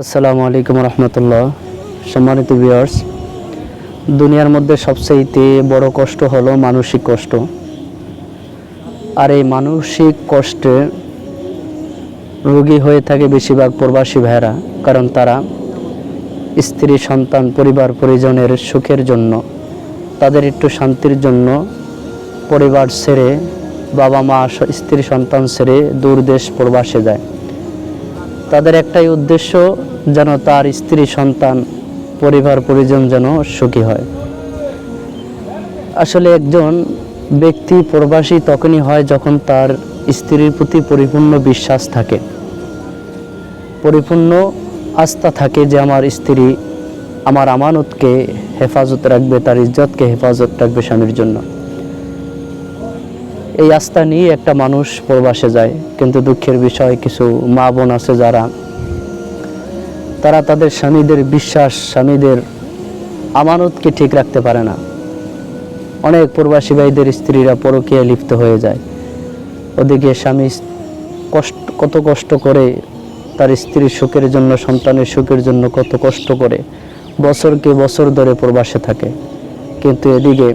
আসসালামু আলাইকুম রহমতুল্লাহ। সম্মানিত ভিউয়ার্স দুনিয়ার মধ্যে সবচেয়ে বড় কষ্ট হলো মানসিক কষ্ট। আর এই মানসিক কষ্টে রোগী হয়ে থাকে বেশিরভাগ প্রবাসী ভাইয়েরা, কারণ তারা স্ত্রী, সন্তান, পরিবার, পরিজনের সুখের জন্য, তাদের একটু শান্তির জন্য পরিবার ছেড়ে বাবা মা স্ত্রী, সন্তান ছেড়ে দূর দেশ প্রবাসে যায়। তাদের একটাই উদ্দেশ্য যেন তার স্ত্রী, সন্তান, পরিবার, পরিজন যেন সুখী হয়। আসলে একজন ব্যক্তি প্রবাসী তখনই হয় যখন তার স্ত্রীর প্রতি পরিপূর্ণ বিশ্বাস থাকে। পরিপূর্ণ আস্থা থাকে যে আমার স্ত্রী আমার আমানতকে হেফাজত রাখবে, তার ইজ্জতকে হেফাজত রাখবে স্বামীর জন্য। এই আস্থা নিয়ে একটা মানুষ প্রবাসে যায়। কিন্তু দুঃখের বিষয়, কিছু মা বোন আছে যারা, তারা তাদের স্বামীদের বিশ্বাস, স্বামীদের আমানতকে ঠিক রাখতে পারে না। অনেক প্রবাসী ভাইদের স্ত্রীরা পরকীয়ায় লিপ্ত হয়ে যায়। ওদিকে স্বামী কষ্ট, কত কষ্ট করে তার স্ত্রীর সুখের জন্য, সন্তানের সুখের জন্য কত কষ্ট করে বছরকে বছর ধরে প্রবাসে থাকে। কিন্তু এদিকে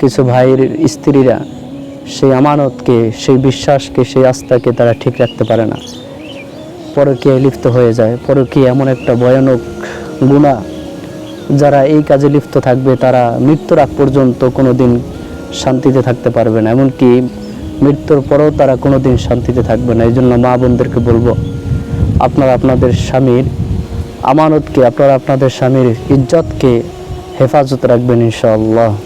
কিছু ভাইয়ের স্ত্রীরা সেই আমানতকে, সেই বিশ্বাসকে, সেই আস্থাকে তারা ঠিক রাখতে পারে না। পরকীয়ায় লিপ্ত হয়ে যায়। পরকীয়া এমন একটা ভয়ানক গুণা, যারা এই কাজে লিপ্ত থাকবে, তারা মৃত্যুর আগ পর্যন্ত কোনো দিন শান্তিতে থাকতে পারবে না। এমনকি মৃত্যুর পরেও তারা কোনো দিন শান্তিতে থাকবে না। এই জন্য মা বোনদেরকে বলব, আপনারা আপনাদের স্বামীর আমানতকে, আপনারা আপনাদের স্বামীর ইজ্জতকে হেফাজত রাখবেন ইনশাআল্লাহ।